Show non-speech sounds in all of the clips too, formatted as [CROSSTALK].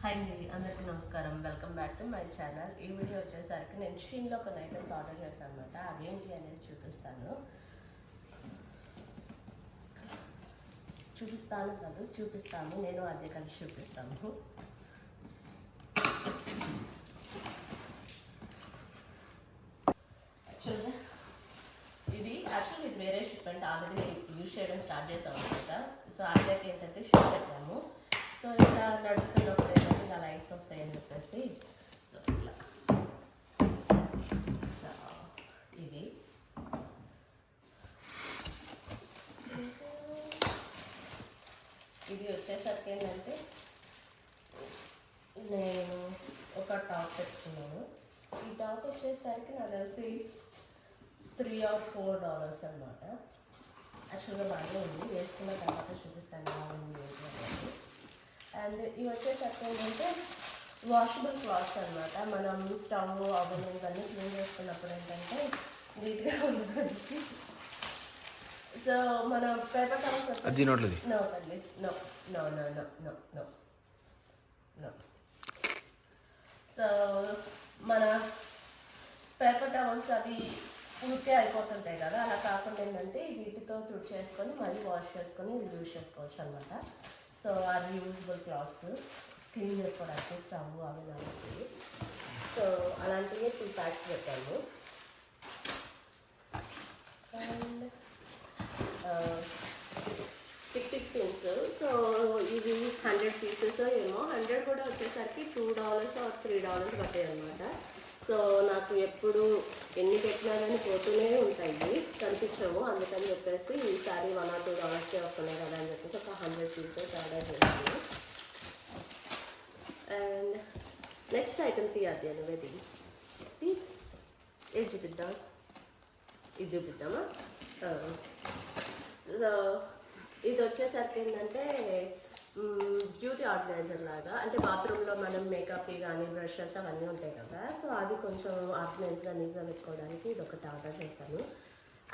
Hi అండి అందరికీ నమస్కారం. Welcome back to my channel ఈ వీడియో వచ్చేసరికి నేను షీన్లో కొన్ని ఐటమ్స్ ఆర్డర్ చేశాను అనమాట అవేంటి అనేది చూపిస్తాను. చూపిస్తాను కాదు చూపిస్తాను నేను అదే కలిసి చూపిస్తాను యాక్చువల్గా ఇది యాక్చువల్లీ ఇది వేరే షిప్మెంట్ ఆల్రెడీ యూజ్ చేయడం స్టార్ట్ చేసాం అనమాట సో అక్కడికి ఏంటంటే షిప్ పెట్టాము సో ఇలా నడుస్తున్నప్పుడు ఏంటంటే ఇలా లైట్స్ వస్తాయని చెప్పేసి సో ఇట్లా. సో ఇది. ఇది వచ్చేసరికి ఏంటంటే నేను ఒక టాప్ పెట్టుకున్నాను. ఈ టాప్ వచ్చేసరికి నాకు తెలిసి త్రీ ఆర్ ఫోర్ డాలర్స్ అనమాట యాక్చువల్గా బాగానే ఉంది. వేసుకున్న తర్వాత చూపిస్తాను బాగుంది అండ్ ఇవి వచ్చేసరికి ఏంటంటే వాషబుల్ క్లాత్స్ అనమాట మనం స్టవ్ అవన్ ఇవన్నీ క్లీన్ చేసుకున్నప్పుడు ఏంటంటే నీట్గా ఉండడానికి. సో మన పేపర్ టవల్స్ అది నో తల్లి no no no no no no no so మన పేపర్ టవల్స్ అవి ఊరికే అయిపోతుంటాయి కదా. అలా కాకుండా ఏంటంటే వీటితో తుడిచేసుకొని మళ్ళీ వాష్ చేసుకొని యూజ్ చేసుకోవచ్చు అనమాట సో ఆ రీయూజబుల్ క్లాత్స్ క్లీన్ చేసుకోవడానికి స్టవ్ అవి అలాంటివి సో అలాంటివి టూ ప్యాక్స్ పెట్టాను. And tick tick pins so ఇవి హండ్రెడ్ పీసెస్ ఏమో. హండ్రెడ్ కూడా వచ్చేసరికి two dollars or three dollars పట్టాయి అనమాట సో నాకు ఎప్పుడు ఎన్ని పెట్టినా కానీ పోతూనే ఉంటాయి కనిపించవు. అందుకని చెప్పేసి ఈసారి వన్ ఆర్ టూ డాలర్స్కే వస్తున్నాయి కదా అని చెప్పేసి ఒక హండ్రెడ్ పీసెస్ ఆర్డర్ చేశాను. అండ్ నెక్స్ట్ ఐటమ్ తీయాలి నువ్వే దిగి ఏది చూపిద్దాం? ఇది చూపిద్దామా? సో ఇది వచ్చేసరికి ఏంటంటే బ్యూటీ ఆర్గనైజర్ లాగా అంటే బాత్రూంలో మనం మేకప్ కానీ బ్రషెస్ అవన్నీ ఉంటాయి కదా సో అవి కొంచెం ఆర్గనైజ్గా నీట్గా పెట్టుకోవడానికి ఇది ఒకటి ఆర్డర్ చేశాను.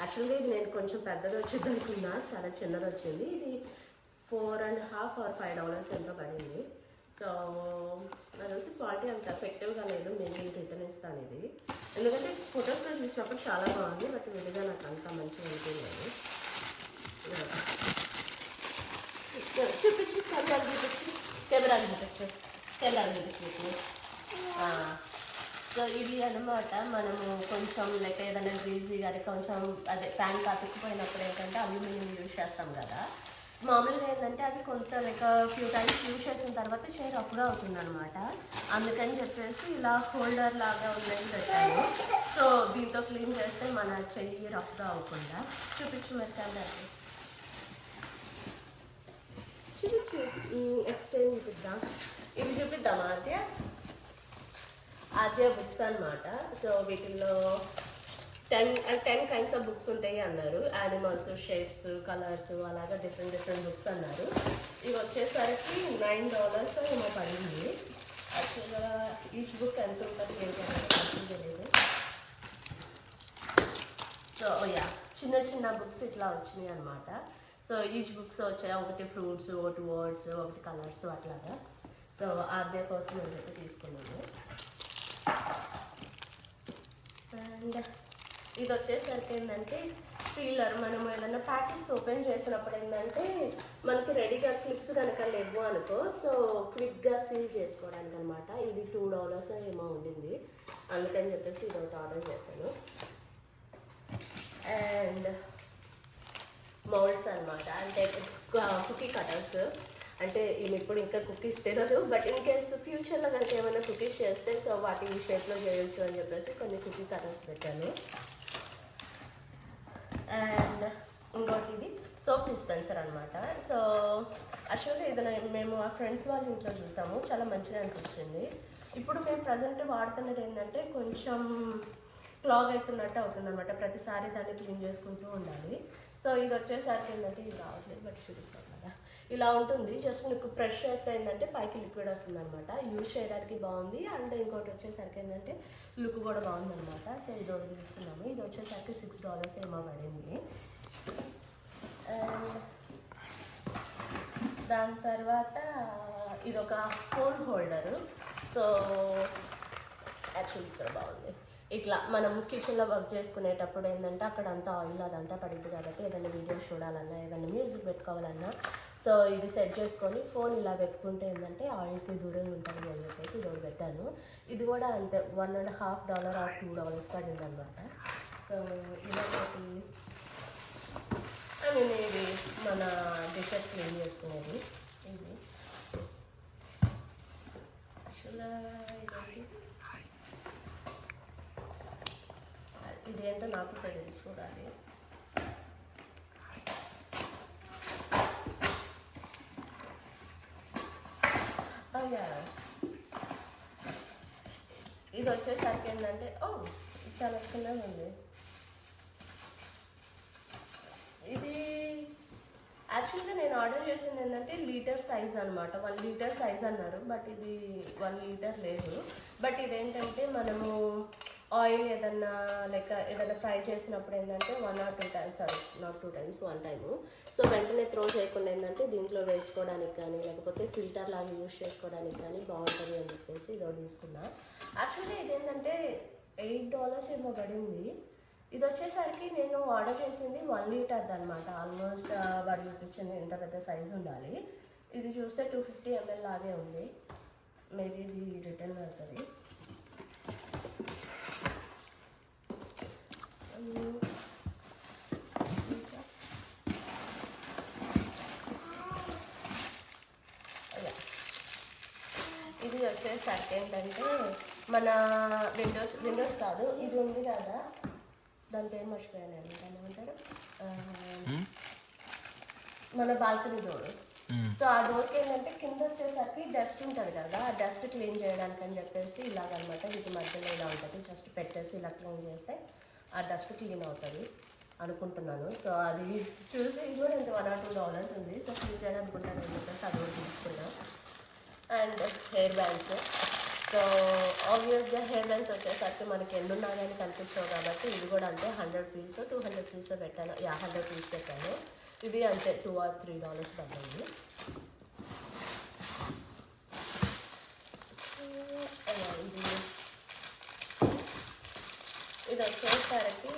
యాక్చువల్గా ఇది నేను కొంచెం పెద్దది వచ్చింది అనుకున్నా చాలా చిన్నది వచ్చింది. ఇది four and half or five dollars ఎంతో పడింది. సో నాకు తెలిసి క్వాలిటీ అంత ఎఫెక్టివ్గా లేదు నేను రిటర్న్ ఇస్తాను ఇది. ఎందుకంటే ఫొటోస్లో చూసినప్పుడు చాలా బాగుంది బట్ విడిగా నాకు అంత మంచిగా అనిపించలేదు. చూపించి. కెమెరా చూపించి కెమెరా చూపించు కెమెరా చూపించు సో ఇవి అన్నమాట మనము కొంచెం లైక్ ఏదైనా గ్రీజీ కానీ కొంచెం అదే ప్యాన్ అతుక్కుపోయినప్పుడు ఏంటంటే అల్యూమినియం యూజ్ చేస్తాం కదా మామూలుగా ఏంటంటే అవి కొంత లైక్ ఫ్యూ టైమ్స్ యూజ్ చేసిన తర్వాత షేర్ రఫ్గా అవుతుంది అనమాట అందుకని చెప్పేసి ఇలా హోల్డర్ లాగా ఉందని పెట్టాను సో దీంతో క్లీన్ చేస్తే మన చెయ్యి రఫ్గా అవ్వకుండా చూపించు మరి కెమెరాకి చూపించు ఎక్స్చేంజ్ చూపిద్దాం ఇవి చూపిద్దాం ఆద్య ఆద్య బుక్స్ అన్నమాట సో వీటిల్లో ten ten kinds of books ఉంటాయి అన్నారు యానిమల్స్ షేప్స్ కలర్స్ అలాగా డిఫరెంట్ డిఫరెంట్ బుక్స్ అన్నారు ఇవి వచ్చేసరికి నైన్ డాలర్స్ ఏమో పడింది యాక్చువల్గా ఈచ్ బుక్ ఎంత ఉంటుంది ఏంటి తెలియదు సో యా చిన్న చిన్న బుక్స్ ఇట్లా వచ్చినాయి అనమాట సో ఈచ్ బుక్స్ వచ్చాయి ఒకటి ఫ్రూట్స్ ఒకటి వర్డ్స్ ఒకటి కలర్స్ అట్లాగా. సో ఆద్య కోసం నేను చెప్పి తీసుకున్నాను. అండ్ ఇది వచ్చేసరికి ఏంటంటే సీలర్ మనం ఏదైనా ప్యాకెట్స్ ఓపెన్ చేసినప్పుడు ఏంటంటే మనకి రెడీగా క్లిప్స్ కనుక లేవు అనుకో సో క్విక్గా సీల్ చేసుకోవడానికి అనమాట ఇది టూ డాలర్స్ ఏమో ఉండింది. అందుకని చెప్పేసి ఇది ఒకటి ఆర్డర్ చేశాను. అండ్ మౌల్డ్స్ అనమాట అంటే కుకీ కటర్స్. అంటే ఈమె ఇప్పుడు ఇంకా కుకీస్ తినదు. బట్ ఇన్ కేస్ ఫ్యూచర్లో కనుక ఏమైనా కుకీస్ చేస్తే సో వాటి ఈ షేప్లో చేయొచ్చు అని చెప్పేసి కొన్ని కుకీ కటర్స్ పెట్టాను. అండ్ ఇంకోటి ఇది సోప్ డిస్పెన్సర్ అనమాట సో యాక్చువల్లీ ఇది మేము ఆ ఫ్రెండ్స్ వాళ్ళ ఇంట్లో చూసాము. చాలా మంచిగా అనిపించింది. ఇప్పుడు మేము ప్రజెంట్ వాడుతున్నది ఏంటంటే కొంచెం క్లాగ్ అవుతున్నట్టు అవుతుంది అనమాట ప్రతిసారి దాన్ని క్లీన్ చేసుకుంటూ ఉండాలి. సో ఇది వచ్చేసరికి ఏంటంటే ఇది రావట్లేదు బట్ చూపిస్తాం కదా. ఇలా ఉంటుంది. జస్ట్ నీకు ప్రెష్ చేస్తే ఏంటంటే పైకి లిక్విడ్ వస్తుంది అనమాట యూజ్ చేయడానికి బాగుంది. అండ్ ఇంకోటి వచ్చేసరికి ఏంటంటే లుక్ కూడా బాగుంది అనమాట సో ఇది ఒకటి తీసుకున్నాము ఇది వచ్చేసరికి సిక్స్ డాలర్స్ ఏమో పడింది. దాని తర్వాత ఇది ఒక ఫోన్ హోల్డరు. సో యాక్చువల్లీ ఇక్కడ బాగుంది. ఇట్లా మనం కిచెన్లో వర్క్ చేసుకునేటప్పుడు ఏంటంటే అక్కడ అంతా ఆయిల్ అదంతా పడింది కాబట్టి ఏదైనా వీడియోస్ చూడాలన్నా ఏదైనా మ్యూజిక్ పెట్టుకోవాలన్నా. సో ఇది సెట్ చేసుకొని ఫోన్ ఇలా పెట్టుకుంటే ఏంటంటే ఆయిల్కి దూరంగా ఉంటుంది అని చెప్పేసి ఇది పెట్టాను. ఇది కూడా అంతే one and half dollar or two dollars పడింది అనమాట సో ఇదొకటి. ఐ మీన్ ఇది మన డిషెస్ క్లీన్ చేసుకునేది. ఇది యాక్చువల్గా ఇదేంటి ఇదేంటో నాకు తెలియదు చూడాలి. Oh, ఇది వచ్చేసరికి ఏంటంటే ఓ ఇది చాలా చిన్నది ఉంది. ఇది యాక్చువల్గా నేను ఆర్డర్ చేసింది ఏంటంటే లీటర్ సైజ్ అనమాట వన్ లీటర్ సైజ్ అన్నారు బట్ ఇది వన్ లీటర్ లేదు. బట్ ఇదేంటంటే మనము ఆయిల్ ఏదన్నా లైక్ ఏదైనా ఫ్రై చేసినప్పుడు ఏంటంటే one or two times sorry not two times one time so వెంటనే త్రో చేయకుండా ఏంటంటే దీంట్లో వేసుకోవడానికి కానీ లేకపోతే ఫిల్టర్ లాగా యూస్ చేసుకోవడానికి కానీ బాగుంటుంది అని చెప్పేసి ఇది తీసుకున్నా. యాక్చువల్లీ ఇదేంటంటే ఎయిట్ డాలర్స్ ఏమో పడింది. ఇది వచ్చేసరికి నేను ఆర్డర్ చేసింది వన్ లీటర్ అనమాట ఆల్మోస్ట్ వాడు చూపించింది ఎంత పెద్ద సైజు ఉండాలి. ఇది చూస్తే టూ ఫిఫ్టీ ఎంఎల్ లాగే ఉంది. మేబీ ఇది రిటర్న్ అవుతుంది ఇది వచ్చేసరికి ఏంటంటే మన విండోస్ విండోస్ కాదు ఇది ఉంది కదా. దాని పేరు మర్చిపోయాను నేను. దాన్ని ఏమంటారు? మన బాల్కనీ డోర్. సో ఆ డోర్కి ఏంటంటే కింద వచ్చేసరికి డస్ట్ ఉంటుంది కదా. ఆ డస్ట్ క్లీన్ చేయడానికి అని చెప్పేసి ఇలాగనమాట. వీటి మధ్యలో ఇలా ఉంటుంది. జస్ట్ పెట్టేసి ఇలా క్లీన్ చేస్తే ఆ డస్ట్ క్లీన్ అవుతుంది అనుకుంటున్నాను. సో అది చూసి ఇది కూడా ఇంత వన్ ఆర్ టూ డాలర్స్ ఉంది. సో క్లీన్ అనుకుంటాను చెప్పేసి అది కూడా తీసుకున్నాను అండ్ హెయిర్ బ్యాండ్స్ సో ఆబ్వియస్గా హెయిర్ బ్యాండ్స్ వచ్చేసరికి మనకి ఎన్నున్నా కానీ కనిపించవు కాబట్టి ఇది కూడా అంతే. Hundred piece two hundred piece పెట్టాను. యా హండ్రెడ్ పీస్ పెట్టాను. ఇది అంతే టూ ఆర్ త్రీ డాలర్స్ పడింది ఇది ఇది వచ్చేసరికి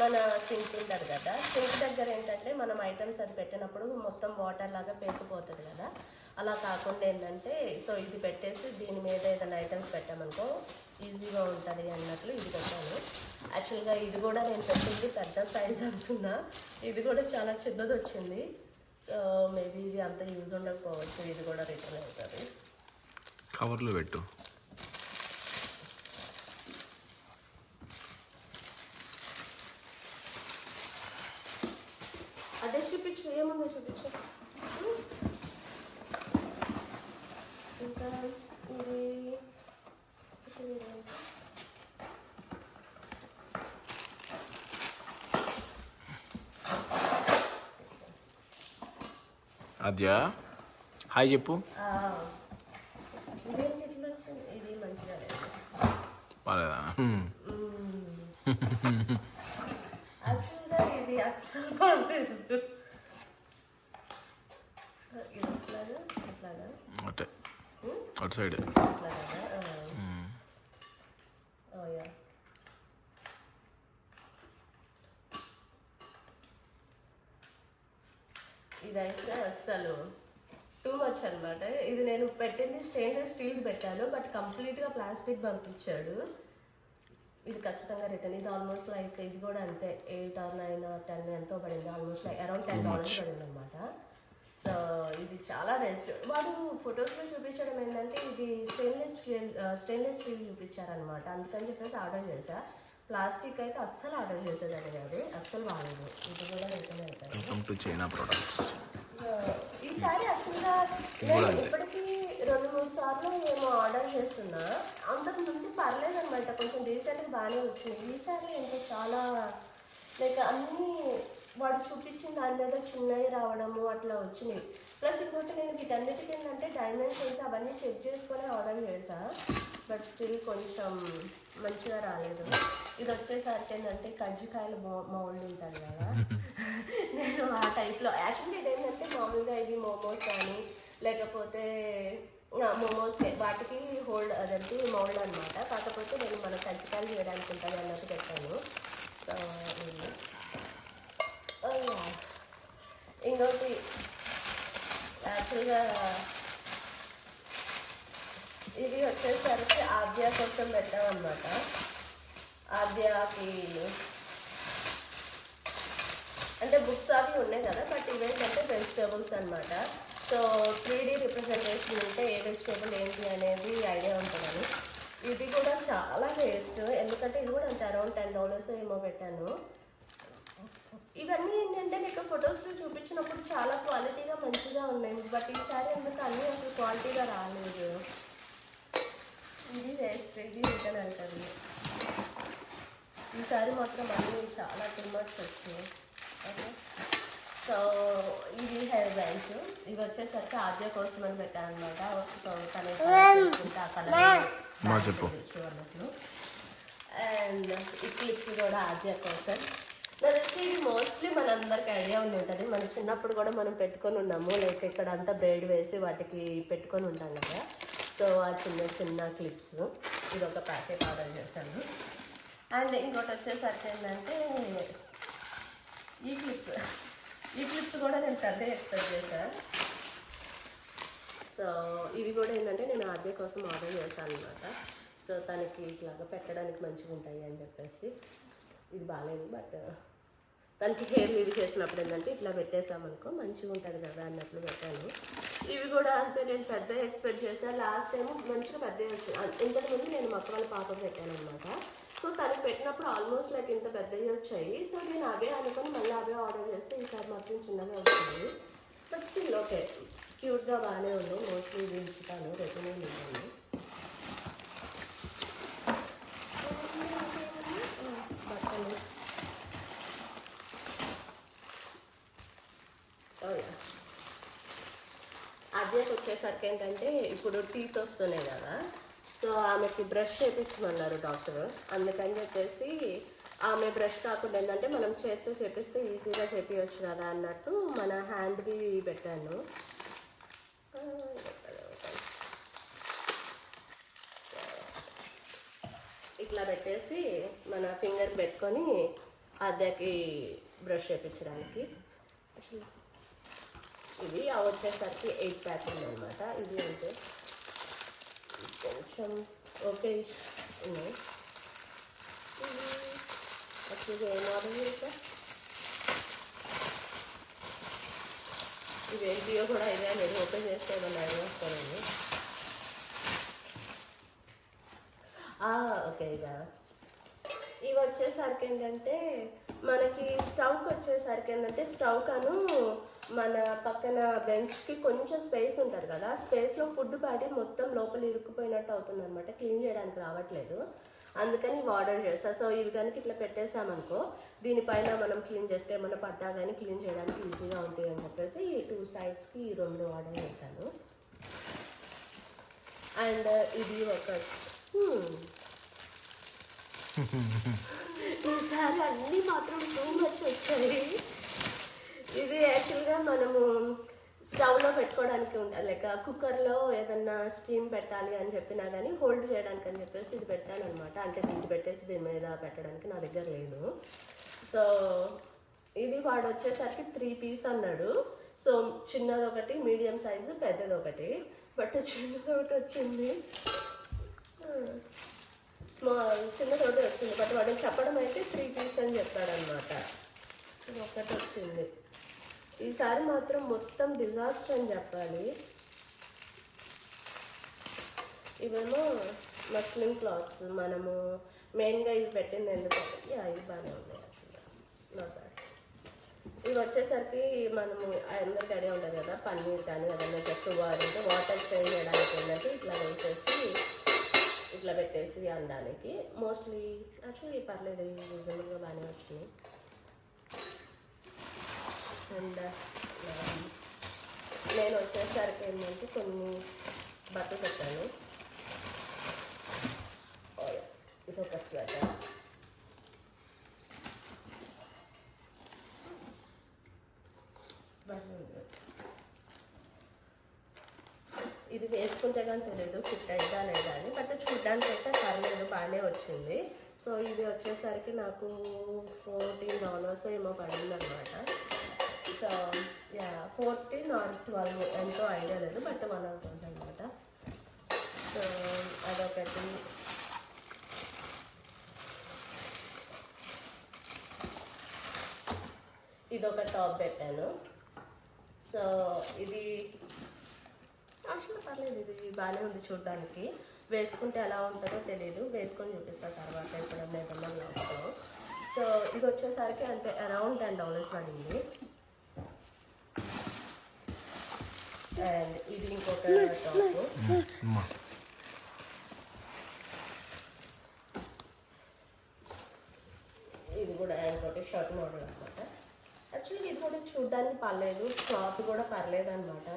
మన సింక్ ఉంటుంది కదా. సింక్ దగ్గర ఏంటంటే మనం ఐటమ్స్ అది పెట్టినప్పుడు మొత్తం వాటర్ లాగా పేరుకుపోతుంది కదా. అలా కాకుండా ఏంటంటే సో ఇది పెట్టేసి దీని మీద ఏదైనా ఐటమ్స్ పెట్టామనుకో ఈజీగా ఉంటుంది అన్నట్లు ఇది పెట్టాను. యాక్చువల్గా ఇది కూడా నేను పెట్టింది పెద్ద సైజ్ అంటున్నా ఇది కూడా చాలా చిన్నది వచ్చింది. సో మేబీ ఇది అంత యూజ్ ఉండకపోవచ్చు. ఇది కూడా రిటర్న్ అవుతుంది. కవర్లో పెట్టు అదే చూపించు ఏముందో చూపించు ఇంకా ఇది ఇది అద్యా హాయ్ చెప్పు. బాగాలేదా [LAUGHS] అటే అటు సైడ్ అట్లాగా ఓ యా ఇదైతే అస్సలు టూ మచ్ అన్నమాట. ఇది నేను పెట్టింది స్టెయిన్లెస్ స్టీల్ పెట్టాను బట్ కంప్లీట్గా ప్లాస్టిక్ పంపించాడు. ఇది ఖచ్చితంగా రిటర్న్ ఇది ఆల్మోస్ట్ లైక్ ఇది కూడా అంతే. Eight or nine or ten ఎంతో పడింది. Almost like around ten dollars పడింది అనమాట సో ఇది చాలా వేస్ట్ వాడు ఫొటోస్లో చూపించడం ఏంటంటే ఇది స్టెయిన్లెస్ స్టీల్ స్టెయిన్లెస్ స్టీల్ చూపించారనమాట అందుకని చెప్పేసి ఆర్డర్ చేశా. ప్లాస్టిక్ అయితే అస్సలు ఆర్డర్ చేసేదని కాదు. అస్సలు బాగాలేదు ఇది కూడా రిటర్న్ అవుతాను welcome to China products so, ఈసారి యాక్చువల్గా నేను ఇప్పటికీ రెండు మూడు సార్లు ఏమో ఆర్డర్ చేస్తున్నా. అంతకు ముందు పర్లేదు అనమాట కొంచెం రీసెంట్గా బాగానే వచ్చినాయి ఈసారి ఏంటో చాలా లైక్ అన్నీ వాడు చూపించిన దాని మీద చిన్నవి రావడము అట్లా వచ్చినాయి. ప్లస్ ఇంకోటి నేను వీటన్నిటికీ ఏంటంటే డైమండ్స్ వేసి అవన్నీ చెక్ చేసుకొని ఆర్డర్ చేసా బట్ స్టిల్ కొంచెం మంచిగా రాలేదు. ఇది వచ్చేసరికి ఏంటంటే కజ్జికాయలు మౌల్డ్ ఉంటుంది కదా. [LAUGHS] నేను ఆ టైప్లో యాక్చువల్లీ ఇది ఏంటంటే మామూలుగా ఇవి మోమోస్ కానీ లేకపోతే మోమోస్ వాటికి హోల్డ్ అదంటే మౌల్డ్ అనమాట కాకపోతే నేను మన కజ్జికాయలు చేయడానికి ఉంటుంది అన్నట్టు పెట్టాను. ఇంకోటి యాక్చువల్గా ఇది వచ్చేసరికి ఆద్య కోసం పెట్టామన్నమాట. అనమాట ఆద్యకి అంటే బుక్స్ అవి ఉన్నాయి కదా బట్ ఇవేంటంటే వెజిటేబుల్స్ అనమాట సో త్రీ డీ రిప్రజెంటేషన్ ఉంటే ఏ వెజిటేబుల్ ఏంటి అనేది ఐడియా ఉంటుందని. ఇది కూడా చాలా వేస్ట్. ఎందుకంటే ఇది కూడా అంటే అరౌండ్ టెన్ డాలర్స్ ఏమో పెట్టాను. ఇవన్నీ ఏంటంటే నీకు ఫొటోస్లో చూపించినప్పుడు చాలా క్వాలిటీగా మంచిగా ఉన్నాయి. బట్ ఈసారి ఎందుకు అన్నీ అసలు క్వాలిటీగా రాలేదు. ఇది వేస్ట్ ఇది రిటర్న్ వెళ్తుంది ఈసారి మాత్రం అన్నీ చాలా టూ మచ్ వచ్చినాయి ఓకే? సో ఇది హెయిర్ బ్యాండ్స్ ఇవి వచ్చేసరికి ఆద్య కోసం అని పెట్టాను అనమాట సో తన అండ్ ఈ క్లిప్స్ కూడా ఆద్య కోసం. నాకు తెలిసి ఇది మోస్ట్లీ మనందరికి ఐడియా ఉండి ఉంటుంది. మన చిన్నప్పుడు కూడా మనం పెట్టుకొని ఉన్నాము. లైక్ ఇక్కడ అంతా బ్రేడ్ వేసి వాటికి పెట్టుకొని ఉంటాం కదా. సో ఆ చిన్న చిన్న క్లిప్స్ ఇది ఒక ప్యాకెట్ ఆర్డర్ చేశాను. అండ్ ఇంకోటి వచ్చేసరికి ఏంటంటే ఈ క్లిప్స్ ఈ క్లిప్స్ కూడా నేను పెద్ద ఎక్స్పెక్ట్ చేశాను సో ఇవి కూడా ఏంటంటే నేను ఆద్య కోసం ఆర్డర్ చేశాను అనమాట సో తనకి ఇట్లాగా పెట్టడానికి మంచిగా ఉంటాయి అని చెప్పేసి. ఇది బాగాలేదు బట్ uh, తనకి హెయిర్ లీడ్ చేసినప్పుడు ఏంటంటే ఇట్లా పెట్టేసామనుకో మంచిగా ఉంటుంది కదా అన్నట్లు పెట్టాను. ఇవి కూడా అంతే నేను పెద్ద ఎక్స్పెక్ట్ చేశాను లాస్ట్ టైం మంచిగా పెద్ద ఇంతకుముందు నేను మొక్క వాళ్ళ పాపం పెట్టాను అనమాట సో తను పెట్టినప్పుడు ఆల్మోస్ట్ లైక్ ఇంత పెద్దవి వచ్చాయి. సో నేను అవే అనుకుని మళ్ళీ అవే ఆర్డర్ చేస్తే ఈసారి మాత్రం చిన్నగా వచ్చింది. బట్ స్టిల్ ఓకే క్యూట్గా బాగానే ఉంది. మోస్ట్లీ ఇది ఉంచుతాను రెగ్యులర్ ఉంటాను అదేకి వచ్చేసరికి ఏంటంటే ఇప్పుడు టీత్ వస్తున్నాయి కదా. సో ఆమెకి బ్రష్ చేపించమన్నారు డాక్టర్ అందుకని చెప్పేసి ఆమె బ్రష్ కాకుండా ఏంటంటే మనం చేతితో చేపిస్తే ఈజీగా చేపించవచ్చు కదా అన్నట్టు మన హ్యాండ్వి పెట్టాను. ఇట్లా పెట్టేసి మన ఫింగర్ పెట్టుకొని అద్దెకి బ్రష్ చేపించడానికి అసలు ఇది వచ్చేసరికి ఎయిట్ ప్యాక్ అనమాట ఇది అంటే కొంచెం ఓకే ఉన్నాయి అసలు ఏం ఆర్డర్ చేసా ఇది ఏంటియో కూడా ఇదే లేదు ఓపెన్ చేస్తే ఏమన్నా అడిగేస్తానండి ఓకే ఇక ఇవి వచ్చేసరికి ఏంటంటే మనకి స్టవ్కి వచ్చేసరికి ఏంటంటే స్టవ్ కను మన పక్కన బెంచ్కి కొంచెం స్పేస్ ఉంటుంది కదా ఆ స్పేస్లో ఫుడ్ పాడి మొత్తం లోపల ఇరుక్కుపోయినట్టు అవుతుంది అనమాట క్లీన్ చేయడానికి రావట్లేదు. అందుకని ఇవి ఆర్డర్ చేస్తా సో ఇవి కనుక ఇట్లా పెట్టేసామనుకో దీనిపైన మనం క్లీన్ చేస్తే ఏమైనా పడ్డా కానీ క్లీన్ చేయడానికి ఈజీగా ఉంటాయి అని చెప్పేసి ఈ టూ సైడ్స్కి ఈ రెండు ఆర్డర్ చేశాను. అండ్ ఇది ఒక. [LAUGHS] ఈసారి అన్నీ మాత్రం టూ మచ్ వచ్చాయి. ఇది యాక్చువల్గా మనము స్టవ్లో పెట్టుకోవడానికి ఉంటుంది లైక్ కుక్కర్లో ఏదన్నా స్టీమ్ పెట్టాలి అని చెప్పినా కానీ హోల్డ్ చేయడానికి అని చెప్పేసి ఇది పెట్టాను అనమాట అంటే దీన్ని పెట్టేసి దీని మీద పెట్టడానికి నా దగ్గర లేదు. సో ఇది వాడు వచ్చేసరికి త్రీ పీస్ అన్నాడు. సో చిన్నది ఒకటి మీడియం సైజు పెద్దది ఒకటి. బట్ చిన్నది ఒకటి వచ్చింది. స్మాల్ చిన్నది ఒకటి వచ్చింది. బట్ వాడు చెప్పడం అయితే త్రీ పీస్ అని చెప్పాడనమాట ఇది వచ్చింది. ఈసారి మాత్రం మొత్తం డిజాస్టర్ అని చెప్పాలి. ఇవేమో మస్లిం క్లాత్స్ మనము మెయిన్గా ఇవి పెట్టింది ఎందుకంటే అవి బాగానే ఉన్నాయి నాట్ బ్యాడ్ ఇవి వచ్చేసరికి మనము అందరికి అడిగి ఉంటుంది కదా పన్నీర్ కానీ ఏదైనా జస్ట్ వాడితే వాటర్ చేంజ్ చేయడానికి ఏంటంటే ఇట్లా వేసేసి ఇట్లా పెట్టేసి అనడానికి. మోస్ట్లీ యాక్చువల్లీ పర్లేదు రీజనబుల్గా బాగానే వచ్చినాయి. అండ్ um, నేను వచ్చేసరికి ఏంటంటే కొన్ని బట్టలు పెట్టాను. Oh, yeah. ఇది ఒక స్వెటర్ వేసుకుంటే కానీ తెలియదు ఫిట్ అయిందా లేదా అని. బట్ చూడడానికి అయితే పర్లేదు బాగానే వచ్చింది. సో ఇది వచ్చేసరికి నాకు ఫోర్టీన్ డాలర్స్ ఏమో పడింది అనమాట ఫోర్టీన్ ఆర్ ట్వెల్వ్ ఎంతో ఐడియా లేదు బట్ వన్ ఆఫ్ దోస్ అనమాట సో అదొకటి. ఇది ఒక టాప్ పెట్టాను. సో ఇది యాక్చువల్గా పర్లేదు ఇది బాగానే ఉంది చూడడానికి. వేసుకుంటే ఎలా ఉంటుందో తెలియదు వేసుకొని చూపిస్తాను తర్వాత ఇక్కడ ఏదన్నా సో ఇది వచ్చేసరికి అంతే అరౌండ్ టెన్ డాలర్స్ పడింది. అండ్ ఇది ఇంకొక టాప్. ఇది కూడా ఇంకోటి షర్ట్ మోడల్ అనమాట యాక్చువల్లీ ఇది కూడా చూడడానికి పర్లేదు. క్లాత్ కూడా పర్లేదు అనమాట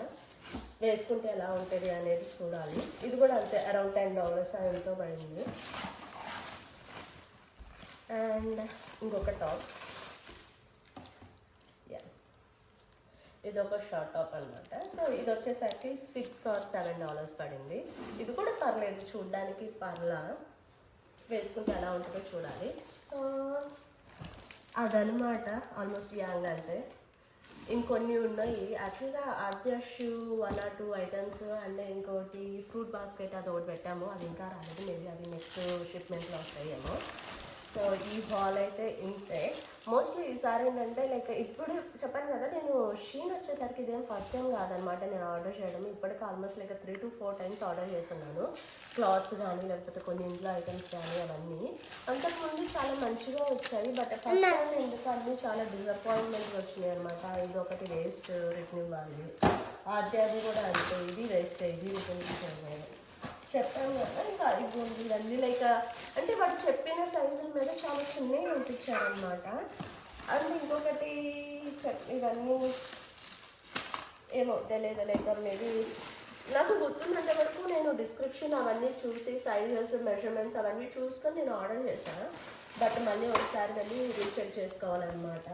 వేసుకుంటే ఎలా ఉంటుంది అనేది చూడాలి. ఇది కూడా అంతే అరౌండ్ టెన్ డాలర్స్ ఎంతో పడింది. అండ్ ఇంకొక టాప్ యా ఇది ఒక షార్ట్ టాప్ అనమాట సో ఇది వచ్చేసరికి సిక్స్ ఆర్ సెవెన్ డాలర్స్ పడింది. ఇది కూడా పర్లేదు చూడడానికి పర్లా. వేసుకుంటే ఎలా ఉంటుందో చూడాలి. సో అదనమాట ఆల్మోస్ట్ యాంగ్ అంటే ఇంకొన్ని ఉన్నాయి. యాక్చువల్గా ఆర్టియర్ shoe one or two items and ఇంకోటి ఫ్రూట్ బాస్కెట్ అది ఒకటి పెట్టాము. అది ఇంకా రాలేదు. మేబీ అది నెక్స్ట్ షిప్మెంట్లో వస్తాయేమో. సో ఈ హాల్ అయితే ఇంతే. మోస్ట్లీ ఈసారి ఏంటంటే లైక్ ఇప్పుడు చెప్పాను కదా నేను షీన్ వచ్చేసరికి ఇదేం ఫస్ట్ టైం కాదనమాట. నేను ఆర్డర్ చేయడం. ఇప్పటికి almost like three to four times order చేస్తున్నాను. క్లాత్స్ కానీ లేకపోతే కొన్ని ఇంట్లో ఐటమ్స్ కానీ అవన్నీ. అంతకుముందు చాలా మంచిగా వచ్చాయి బట్ ఫస్ట్ టైం ఎందుకు అన్నీ చాలా డిసప్పాయింట్మెంట్ వచ్చినాయి అనమాట ఇది ఒకటి వేస్ట్ రిటర్న్ ఇవ్వాలి అది అది కూడా అంతే. ఇది వేస్ట్ ఇది రిటర్న్ చెప్పాను కదా ఇంకా ఇది ఇవన్నీ. లైక్ అంటే వాడు చెప్పిన సైజుల మీద చాలా చిన్నవి పంపించారనమాట అండ్ ఇంకొకటి ఇవన్నీ ఏమో తెలియదు లైక్ మేబీ నాకు గుర్తున్నంత వరకు నేను డిస్క్రిప్షన్ అవన్నీ చూసి సైజెస్ మెజర్మెంట్స్ అవన్నీ చూసుకొని నేను ఆర్డర్ చేశాను బట్ మళ్ళీ ఒకసారి వెళ్ళి రీచెక్ చేసుకోవాలన్నమాట.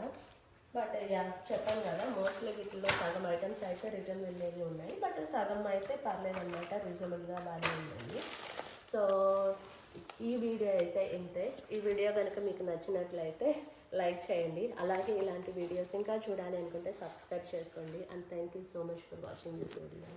బట్ యా చెప్పాను కదా మోస్ట్లీ వీటిలో సగం ఐటమ్స్ అయితే రిటర్న్ వెళ్ళేవి ఉన్నాయి. బట్ సగం అయితే పర్లేదన్నమాట రీజనబుల్గా బాగానే ఉన్నాయి. సో ఈ వీడియో అయితే ఇంతే. ఈ వీడియో కనుక మీకు నచ్చినట్లయితే లైక్ చేయండి. అలాగే ఇలాంటి వీడియోస్ ఇంకా చూడాలి అనుకుంటే సబ్స్క్రైబ్ చేసుకోండి. And thank you so much for watching this video